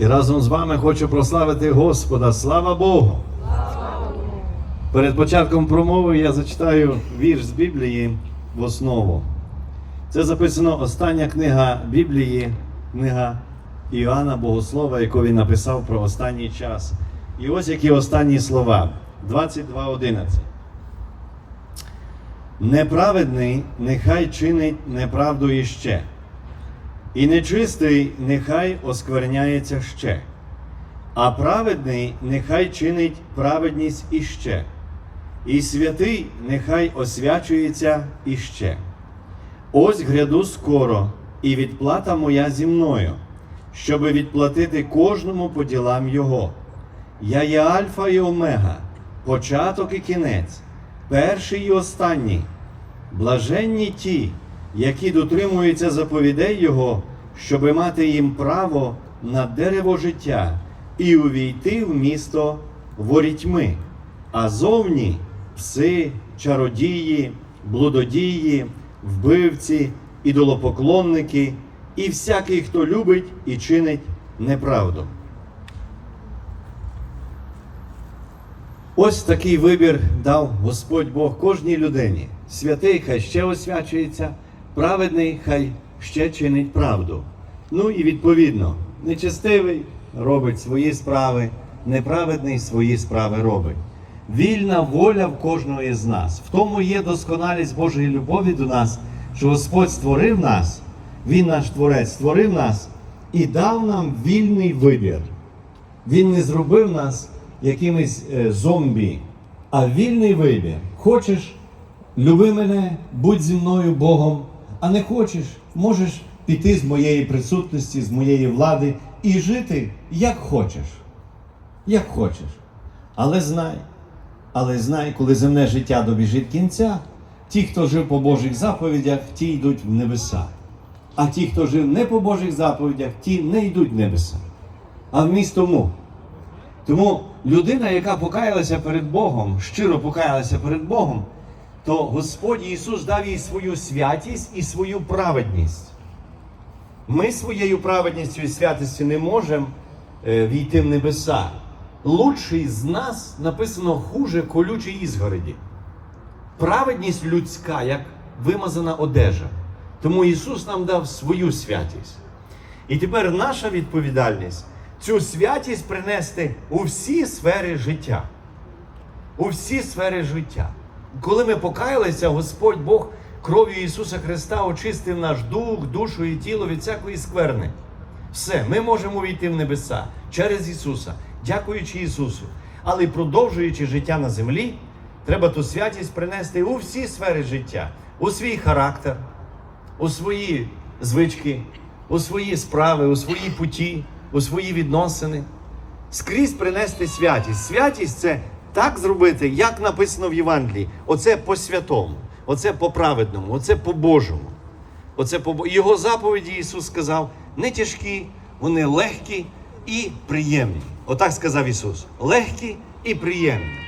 І разом з вами хочу прославити Господа. Слава Богу! Перед початком промови я зачитаю вірш з Біблії в основу. Це записано остання книга Біблії, книга Іоанна Богослова, яку він написав про останній час. І ось які останні слова. 22.11. Неправедний нехай чинить неправду іще, і нечистий нехай оскверняється ще, а праведний нехай чинить праведність іще, і святий нехай освячується іще. Ось гряду скоро, і відплата моя зі мною, щоби відплатити кожному по ділам його. Я є Альфа і Омега, початок і кінець, перший і останній. Блаженні ті, які дотримуються заповідей Його, щоби мати їм право на дерево життя і увійти в місто ворітьми, а зовні пси, чародії, блудодії, вбивці, ідолопоклонники і всякий, хто любить і чинить неправду. Ось такий вибір дав Господь Бог кожній людині. Святий хай ще освячується, праведний хай ще чинить правду. Ну і відповідно, нечестивий робить свої справи, неправедний свої справи робить. Вільна воля в кожного із нас. В тому є досконалість Божої любові до нас, що Господь створив нас, Він наш Творець, створив нас і дав нам вільний вибір. Він не зробив нас якимись е, зомбі, а вільний вибір. Хочеш, люби мене, будь зі мною Богом, а не хочеш, можеш піти з моєї присутності, з моєї влади і жити як хочеш. Як хочеш. Але знай, але знай, коли земне життя добіжить кінця, ті, хто жив по Божих заповідях, ті йдуть в небеса. А ті, хто жив не по Божих заповідях, ті не йдуть в небеса. А вміст тому. Тому людина, яка покаялася перед Богом, щиро покаялася перед Богом, то Господь Ісус дав їй свою святість і свою праведність. Ми своєю праведністю і святістю не можемо е, війти в небеса. Лучший з нас написано хуже колючій ізгороді. Праведність людська, як вимазана одежа. Тому Ісус нам дав свою святість. І тепер наша відповідальність цю святість принести у всі сфери життя. У всі сфери життя. Коли ми покаялися, Господь Бог кров'ю Ісуса Христа очистив наш дух, душу і тіло від всякої скверни. Все, ми можемо війти в небеса через Ісуса, дякуючи Ісусу. Але продовжуючи життя на землі, треба ту святість принести у всі сфери життя, у свій характер, у свої звички, у свої справи, у свої путі, у свої відносини. Скрізь принести святість. Святість це так зробити, як написано в Євангелії. Оце по святому, оце по праведному, оце по Божому. Оце по Його заповіді Ісус сказав: не тяжкі, вони легкі і приємні. Отак сказав Ісус. Легкі і приємні.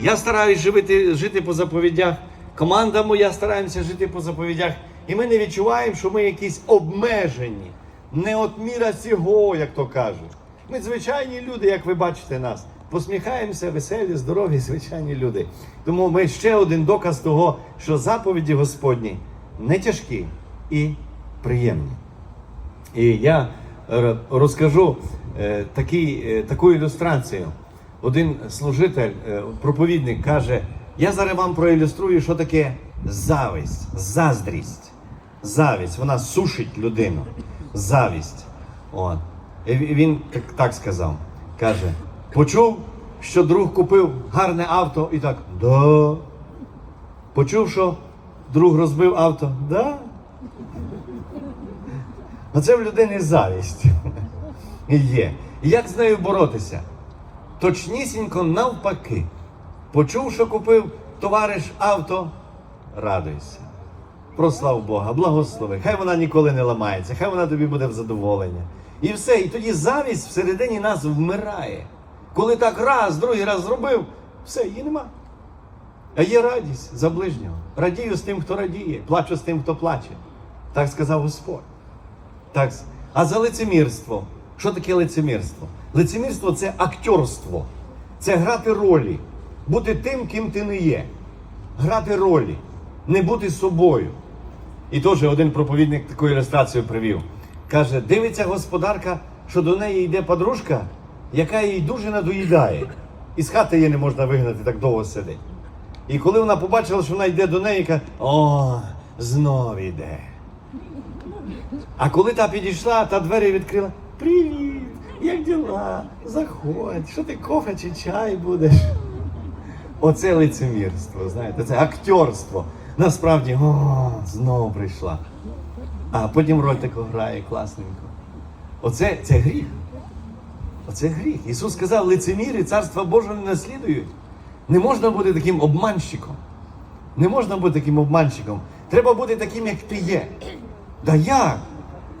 Я стараюсь жити, жити по заповідях. Команда моя стараємося жити по заповідях. І ми не відчуваємо, що ми якісь обмежені, не от міра цього, як то кажуть. Ми звичайні люди, як ви бачите нас. Посміхаємося, веселі, здорові, звичайні люди. Тому ми ще один доказ того, що заповіді Господні не тяжкі і приємні. І я е, розкажу е, такий, е, таку ілюстрацію. Один служитель, проповідник каже: я зараз вам проілюструю, що таке зависть, заздрість. Завість, вона сушить людину. Завість. От. Він так сказав. Каже: почув, що друг купив гарне авто і так, да. Почув, що друг розбив авто, да. Оце в людини завість є. Як з нею боротися? Точнісінько навпаки. Почув, що купив товариш авто, радуйся. Прослав Бога, благослови. Хай вона ніколи не ламається, хай вона тобі буде в задоволення. І все. І тоді завість всередині нас вмирає. Коли так раз, другий раз зробив, все, її нема. А є радість за ближнього. Радію з тим, хто радіє, плачу з тим, хто плаче. Так сказав Господь. Так. А за лицемірство Що таке лицемірство? Лицемірство це актерство, це грати ролі, бути тим, ким ти не є. Грати ролі, не бути собою. І теж один проповідник таку ілюстрацію привів. Каже, дивиться господарка, що до неї йде подружка, яка їй дуже надоїдає. І з хати її не можна вигнати, так довго сидить. І коли вона побачила, що вона йде до неї, каже, о, знов іде. А коли та підійшла, та двері відкрила. Привіт! Як діла? Заходь, що ти кофе чи чай будеш? Оце лицемірство, знаєте, це актерство. Насправді, о, знову прийшла. А потім роль таку грає класненько. Оце це гріх. Оце гріх. Ісус сказав, лицеміри царства Божого не наслідують. Не можна бути таким обманщиком. Не можна бути таким обманщиком. Треба бути таким, як ти є. Да як?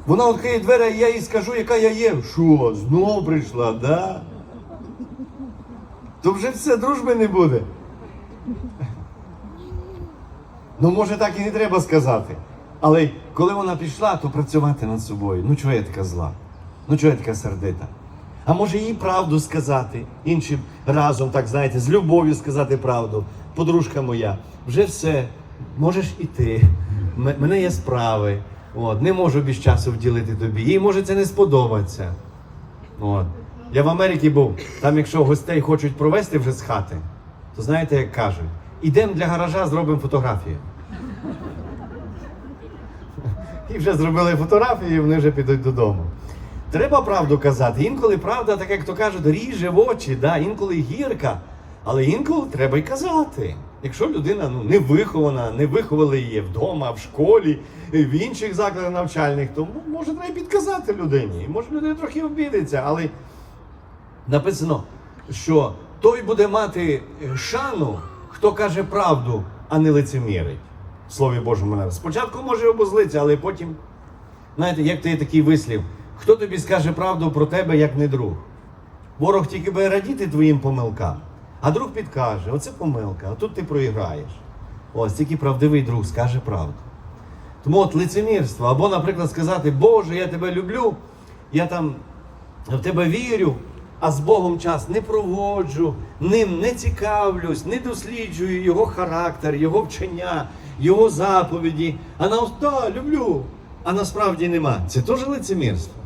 Вона відкриє двері, а я їй скажу, яка я є. Що, знову прийшла, да? То вже все, дружби не буде. Ну, може, так і не треба сказати. Але коли вона пішла, то працювати над собою. Ну, чого я така зла? Ну, чого я така сердита? А може їй правду сказати, іншим разом, так знаєте, з любов'ю сказати правду. Подружка моя, вже все, можеш іти. М- мене є справи. От, не можу більш часу вділити тобі. Їй може це не сподобаться. От. Я в Америці був, там, якщо гостей хочуть провести вже з хати, то знаєте, як кажуть, ідемо для гаража, зробимо фотографію. І вже зробили фотографії, і вони вже підуть додому. Треба правду казати. Інколи правда, так як то кажуть, ріже в очі, да, інколи гірка, але інколи треба й казати. Якщо людина ну, не вихована, не виховали її вдома, в школі, в інших закладах навчальних, то може треба підказати людині. Може людина трохи обідеться, але написано, що той буде мати е, шану, хто каже правду, а не лицемірить. В Слові Божому. Спочатку може обозлитися, але потім, знаєте, як то є такий вислів, хто тобі скаже правду про тебе, як не друг? Ворог тільки буде радіти твоїм помилкам, а друг підкаже, оце помилка, а тут ти проіграєш. Ось тільки правдивий друг скаже правду. Тому от лицемірство, або, наприклад, сказати, Боже, я тебе люблю, я там в тебе вірю, а з Богом час не проводжу, ним не цікавлюсь, не досліджую його характер, його вчення, його заповіді. А на люблю, а насправді нема. Це теж лицемірство.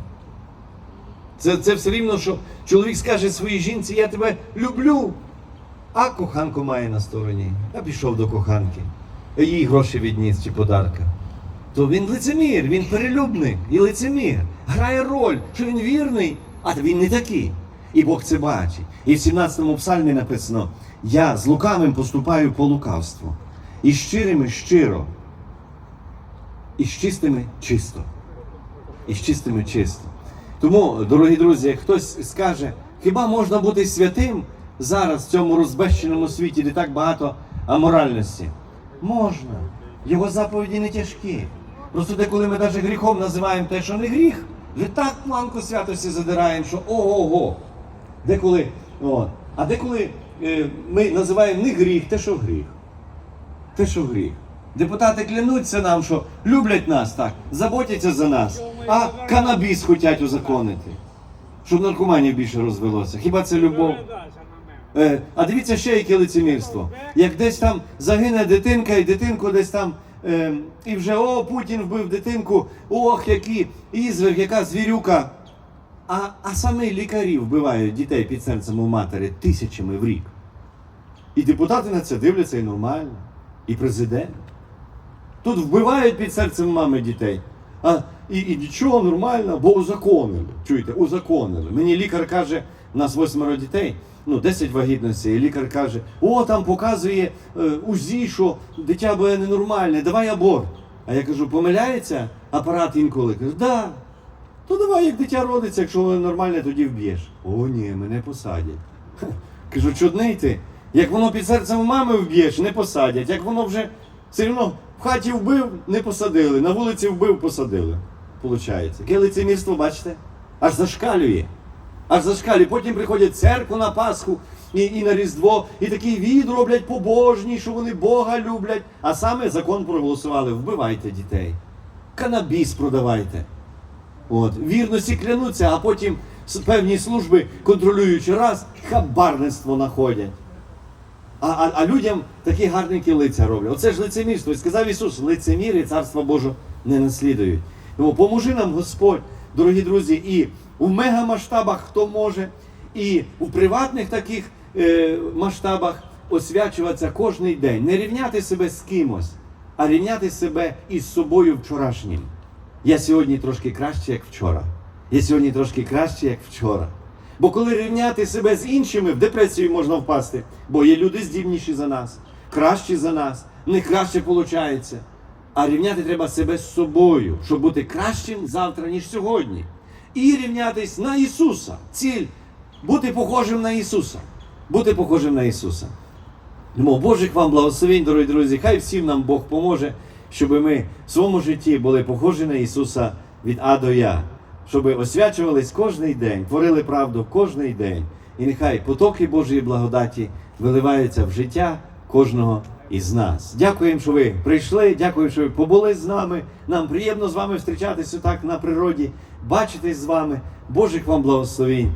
Це, це все рівно, що чоловік скаже своїй жінці, я тебе люблю, а коханку має на стороні. А пішов до коханки. Їй гроші відніс чи подарка. То він лицемір, він перелюбник і лицемір. Грає роль, що він вірний, а він не такий. І Бог це бачить. І в 17-му псальмі написано: Я з лукавим поступаю по лукавству, і щирими щиро, і з чистими чисто. І з чистими чисто. Тому, дорогі друзі, хтось скаже, хіба можна бути святим зараз в цьому розбещеному світі, де так багато аморальності? Можна. Його заповіді не тяжкі. Просто деколи ми навіть гріхом називаємо те, що не гріх, вже так планку святості задираємо, що ого-го. Деколи, от. А деколи е, ми називаємо не гріх, те, що гріх. Те, що гріх. Депутати клянуться нам, що люблять нас так, заботяться за нас, а канабіс хочуть узаконити, щоб наркоманів більше розвелося. Хіба це любов? Е, а дивіться ще яке лицемірство. Як десь там загине дитинка, і дитинку десь там, е, і вже о, Путін вбив дитинку, ох, який ізверг, яка звірюка. А, а самі лікарі вбивають дітей під серцем у матері тисячами в рік. І депутати на це дивляться і нормально. І президент. Тут вбивають під серцем мами дітей. А, і, і нічого нормально, бо узаконили. Чуєте, узаконили. Мені лікар каже, у нас восьмеро дітей, ну 10 вагітностей, і лікар каже, о, там показує е, УЗІ, що дитя буде ненормальне, давай аборт. А я кажу, помиляється апарат інколи? Каже, да. То давай, як дитя родиться, якщо воно нормальне, тоді вб'єш. О, ні, мене посадять. Ха. Кажу, чудний ти. Як воно під серцем мами вб'єш, не посадять. Як воно вже все одно в хаті вбив, не посадили. На вулиці вбив, посадили. Получається. Яке лицемірство, бачите? Аж зашкалює. Аж зашкалює. Потім приходять церкву на Пасху і, і на Різдво, і такий від роблять побожні, що вони Бога люблять. А саме закон проголосували: вбивайте дітей. Канабіс продавайте. От, вірності клянуться, а потім певні служби, контролюючи раз, хабарництво знаходять. А, а, а людям такі гарненькі лиця роблять. Оце ж лицемірство. І сказав Ісус, лицеміри царства Божого не наслідують. Тому поможи нам Господь, дорогі друзі, і у мегамасштабах хто може, і у приватних таких е, масштабах освячуватися кожний день. Не рівняти себе з кимось, а рівняти себе із собою вчорашнім. Я сьогодні трошки краще, як вчора. Я сьогодні трошки краще, як вчора. Бо коли рівняти себе з іншими, в депресію можна впасти, бо є люди здібніші за нас, кращі за нас, в них краще виходить. А рівняти треба себе з собою, щоб бути кращим завтра, ніж сьогодні. І рівнятись на Ісуса. Ціль бути похожим на Ісуса. Бути похожим на Ісуса. Тому Божих вам благословень, дорогі друзі. Хай всім нам Бог поможе, щоб ми в своєму житті були похожі на Ісуса від А до Я, щоб освячувались кожний день, творили правду кожний день. І нехай потоки Божої благодаті виливаються в життя кожного із нас. Дякуємо, що ви прийшли. Дякую, що ви побули з нами. Нам приємно з вами зустрічатися так на природі, бачитись з вами. Божих вам благословень.